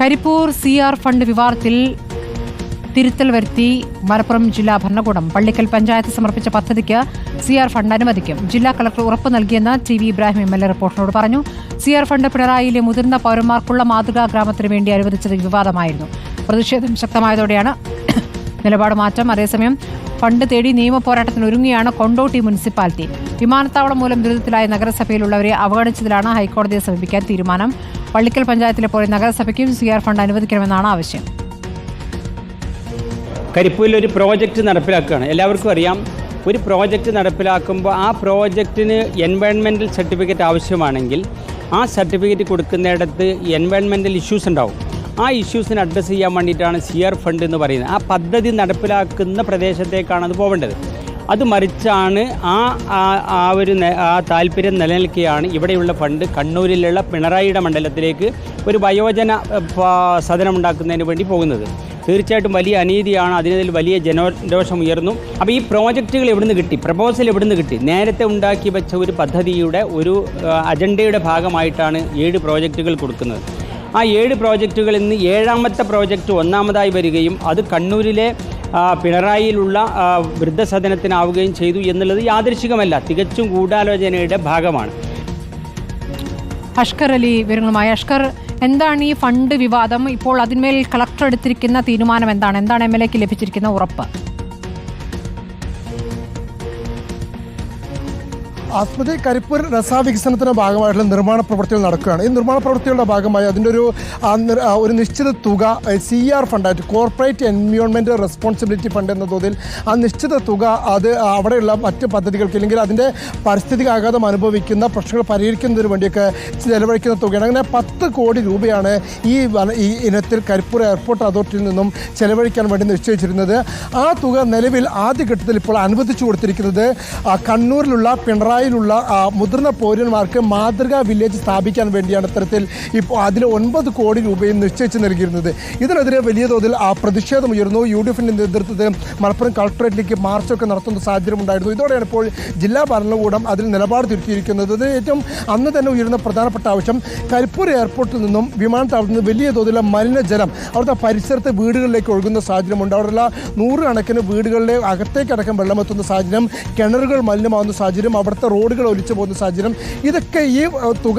Karipur C R fund വിവാദത്തിൽ തിരുത്തൽ വരുത്തി മലപ്പുറം ജില്ലാ ഭരണകൂടം. പള്ളിക്കൽ പഞ്ചായത്ത് സമർപ്പിച്ച പദ്ധതിക്ക് സി ആർ ഫണ്ട് അനുവദിക്കും. ജില്ലാ കളക്ടർ ഉറപ്പ് നൽകിയെന്ന് T V Ibrahim M L A റിപ്പോർട്ടിനോട് പറഞ്ഞു. സി ആർ ഫണ്ട് പിണറായിയിലെ മുതിർന്ന പൗരന്മാർക്കുള്ള മാതൃകാ ഗ്രാമത്തിന് വേണ്ടി അനുവദിച്ചത് വിവാദമായിരുന്നു. പ്രതിഷേധം ശക്തമായതോടെയാണ് നിലപാട് മാറ്റം. അതേസമയം ഫണ്ട് തേടി നിയമ പോരാട്ടത്തിന് ഒരുങ്ങിയാണ് കൊണ്ടോട്ടി മുനിസിപ്പാലിറ്റി. വിമാനത്താവളം മൂലം ദുരിതത്തിലായ നഗരസഭയിലുള്ളവരെ അവഗണിച്ചതിലാണ് ഹൈക്കോടതിയെ സമീപിക്കാൻ തീരുമാനം. പള്ളിക്കൽ പഞ്ചായത്തിലെ പോലെ നഗരസഭയ്ക്കും സി ആർ ഫണ്ട് അനുവദിക്കണമെന്നാണ് ആവശ്യം. കരിപ്പൂരിൽ ഒരു പ്രോജക്റ്റ് നടപ്പിലാക്കുകയാണ്. എല്ലാവർക്കും അറിയാം ഒരു പ്രോജക്റ്റ് നടപ്പിലാക്കുമ്പോൾ ആ പ്രോജക്റ്റിന് എൻവയൺമെന്റൽ സർട്ടിഫിക്കറ്റ് ആവശ്യമാണെങ്കിൽ ആ സർട്ടിഫിക്കറ്റ് കൊടുക്കുന്നിടത്ത് എൻവയൺമെന്റൽ ഇഷ്യൂസ് ഉണ്ടാവും. ആ ഇഷ്യൂസിന് അഡ്രസ്സ് ചെയ്യാൻ വേണ്ടിയിട്ടാണ് സി ആർ ഫണ്ട് എന്ന് പറയുന്നത്. ആ പദ്ധതി നടപ്പിലാക്കുന്ന പ്രദേശത്തേക്കാണ് അത് പോകേണ്ടത് അത് മറിച്ചാണ് ആ ആ- ഒരു ആ താല്പര്യം നിലനിൽക്കുകയാണ്. ഇവിടെയുള്ള ഫണ്ട് കണ്ണൂരിലുള്ള പിണറായിയുടെ മണ്ഡലത്തിലേക്ക് ഒരു വയോജന ഏ, സദനം ഉണ്ടാക്കുന്നതിന് വേണ്ടി പോകുന്നത്. തീർച്ചയായിട്ടും വലിയ അനീതിയാണ്. അതിനതിൽ വലിയ ജനരോഷം ഉയർന്നു. അപ്പോൾ ഈ പ്രോജക്റ്റുകൾ എവിടുന്ന് കിട്ടി? പ്രപ്പോസൽ എവിടുന്ന് കിട്ടി? നേരത്തെ ഉണ്ടാക്കി വെച്ച ഒരു പദ്ധതിയുടെ ഒരു അജണ്ടയുടെ ഭാഗമായിട്ടാണ് ഏഴ് പ്രോജക്റ്റുകൾ കൊടുക്കുന്നത്. ആ ഏഴ് പ്രോജക്റ്റുകളിൽ നിന്ന് ഏഴാമത്തെ പ്രോജക്റ്റ് ഒന്നാമതായി വരികയും അത് കണ്ണൂരിലെ പിണറായിയിലുള്ള വൃദ്ധസദനത്തിനാവുകയും ചെയ്തു എന്നുള്ളത് യാദൃശികമല്ല തികച്ചും ഗൂഢാലോചനയുടെ ഭാഗമാണ്. അഷ്കർ അലി വിവരങ്ങളുമായി. അഷ്കർ എന്താണ് ഈ ഫണ്ട് വിവാദം? ഇപ്പോൾ അതിന്മേൽ കളക്ടർ എടുത്തിരിക്കുന്ന തീരുമാനം എന്താണ്? എന്താണ് എം എൽ എക്ക് ലഭിച്ചിരിക്കുന്ന ഉറപ്പ്? ആസ്പത്രി കരിപ്പൂർ രസാവികസനത്തിന്റെ ഭാഗമായിട്ടുള്ള നിർമ്മാണ പ്രവൃത്തികൾ നടക്കുകയാണ്. ഈ നിർമ്മാണ പ്രവൃത്തികളുടെ ഭാഗമായി അതിന്റെ ഒരു ഒരു നിശ്ചിത തുക സി ആർ ഫണ്ടായിട്ട് കോർപ്പറേറ്റ് എൻവയോൺമെന്റ് റെസ്പോൺസിബിലിറ്റി ഫണ്ട് എന്ന തോതിൽ ആ നിശ്ചിത തുക അത് അവിടെയുള്ള മറ്റ് പദ്ധതികൾക്ക് അല്ലെങ്കിൽ അതിന്റെ പാരിസ്ഥിതിക ആഘാതം അനുഭവിക്കുന്ന പ്രശ്നങ്ങൾ പരിഹരിക്കുന്നതിന് വേണ്ടിയൊക്കെ ചെലവഴിക്കുന്ന തുകയാണ്. അങ്ങനെ പത്ത് കോടി രൂപയാണ് ഈ ഈ ഇനത്തിൽ കരിപ്പൂർ എയർപോർട്ട് അതോറിറ്റിയിൽ നിന്നും ചെലവഴിക്കാൻ വേണ്ടി നിശ്ചയിച്ചിരുന്നത്. ആ തുക നിലവിൽ ആദ്യഘട്ടത്തിൽ ഇപ്പോൾ അനുവദിച്ചു കൊടുത്തിരിക്കുന്നത് കണ്ണൂരിലുള്ള പിണറായിലുള്ള ആ, മുതിർന്ന പൗരന്മാർക്ക് മാതൃകാ വില്ലേജ് സ്ഥാപിക്കാൻ വേണ്ടിയാണ് ഇത്തരത്തിൽ ഇപ്പോൾ അതിൽ ഒൻപത് കോടി രൂപയും നിശ്ചയിച്ച് നൽകിയിരുന്നത്. ഇതിനെതിരെ വലിയ തോതിൽ ആ പ്രതിഷേധം ഉയർന്നു യു ഡി എഫിന്റെ നേതൃത്വത്തിൽ മലപ്പുറം കളക്ടറേറ്റിലേക്ക് മാർച്ചൊക്കെ നടത്തുന്ന സാഹചര്യം ഉണ്ടായിരുന്നു ഇതോടെയാണ് ഇപ്പോൾ ജില്ലാ ഭരണകൂടം അതിൽ നിലപാട് തിരുത്തിയിരിക്കുന്നത്. ഇത് ഏറ്റവും അന്ന് തന്നെ ഉയരുന്ന പ്രധാനപ്പെട്ട ആവശ്യം കരിപ്പൂർ എയർപോർട്ടിൽ നിന്നും വിമാനത്താവളത്തിൽ നിന്ന് വലിയ തോതിലുള്ള മലിനജലം അവിടുത്തെ പരിസരത്തെ വീടുകളിലേക്ക് ഒഴുകുന്ന സാഹചര്യമുണ്ട്. അവിടെയുള്ള നൂറുകണക്കിന് വീടുകളിലെ അകത്തേക്കടക്കം വെള്ളമെത്തുന്ന സാഹചര്യം കിണറുകൾ മലിനമാകുന്ന സാഹചര്യം അവിടുത്തെ റോഡുകൾ ഒലിച്ചു പോകുന്ന സാഹചര്യം. ഇതൊക്കെ ഈ തുക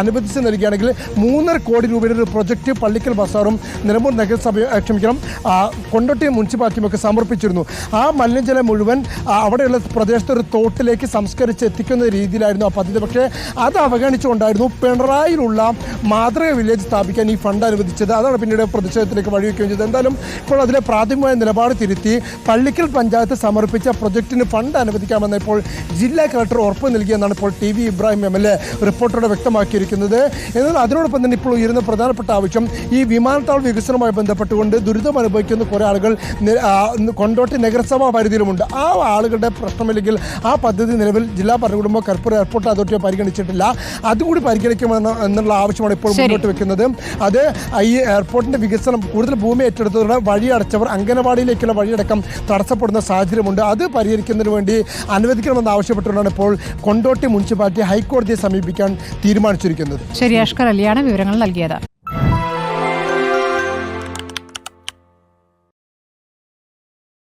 അനുബന്ധിച്ച് നൽകുകയാണെങ്കിൽ മൂന്നര കോടി രൂപയുടെ ഒരു പ്രൊജക്റ്റ് പള്ളിക്കൽ ബസാറും നിലമ്പൂർ നഗരസഭ ക്ഷമിക്കണം കൊണ്ടോട്ടി മുനിസിപ്പാലിറ്റിയും ഒക്കെ സമർപ്പിച്ചിരുന്നു. ആ മലിനജലം മുഴുവൻ അവിടെയുള്ള പ്രദേശത്തെ ഒരു തോട്ടിലേക്ക് സംസ്കരിച്ച് എത്തിക്കുന്ന രീതിയിലായിരുന്നു ആ പദ്ധതി. പക്ഷേ അത് അവഗണിച്ചുകൊണ്ടായിരുന്നു പിണറായിലുള്ള മാതൃക വില്ലേജ് സ്ഥാപിക്കാൻ ഈ ഫണ്ട് അനുവദിച്ചത്. അതാണ് പിന്നീട് പ്രതിഷേധത്തിലേക്ക് വഴിവെക്കുകയും ചെയ്തത്. എന്തായാലും ഇപ്പോൾ അതിലെ പ്രാഥമികമായ നിലപാട് തിരുത്തി പള്ളിക്കൽ പഞ്ചായത്ത് സമർപ്പിച്ച പ്രൊജക്ടിന് ഫണ്ട് അനുവദിക്കാമെന്ന് ഇപ്പോൾ ജില്ലാ കളക്ടർ ഉറപ്പ് നൽകിയെന്നാണ് ഇപ്പോൾ T V Ibrahim M L A റിപ്പോർട്ടോടെ വ്യക്തമാക്കിയിരിക്കുന്നത്. എന്നാൽ അതിനോടൊപ്പം തന്നെ ഇപ്പോൾ ഉയരുന്ന പ്രധാനപ്പെട്ട ആവശ്യം ഈ വിമാനത്താവള വികസനവുമായി ബന്ധപ്പെട്ടുകൊണ്ട് ദുരിതം അനുഭവിക്കുന്ന കുറേ ആളുകൾ കൊണ്ടോട്ടി നഗരസഭാ പരിധിയിലുമുണ്ട്. ആ ആളുകളുടെ പ്രശ്നമില്ലെങ്കിൽ ആ പദ്ധതി നിലവിൽ ജില്ലാ ഭരണകൂടമോ കർപ്പൂർ എയർപോർട്ട് അതോറിറ്റിയോ പരിഗണിച്ചിട്ടില്ല. അതുകൂടി പരിഗണിക്കുമെന്ന് എന്നുള്ള ആവശ്യമാണ് ഇപ്പോൾ മുന്നോട്ട് വെക്കുന്നത്. അത് ഈ എയർപോർട്ടിന്റെ വികസനം കൂടുതൽ ഭൂമി ഏറ്റെടുത്തതോടെ വഴി അടച്ചവർ അംഗനവാടിയിലേക്കുള്ള വഴിയടക്കം തടസ്സപ്പെടുന്ന സാഹചര്യമുണ്ട്. അത് പരിഹരിക്കുന്നതിന് വേണ്ടി അനുവദിക്കണമെന്ന് ആവശ്യപ്പെട്ടുകൊണ്ടാണ് കൊണ്ടോട്ടി മുനിസിപ്പാലിറ്റി ഹൈക്കോടതിയെ സമീപിക്കാൻ തീരുമാനിച്ചിരിക്കുന്നത്. ശരി അഷ്കർ അലിയാണ് വിവരങ്ങൾ നൽകിയത്.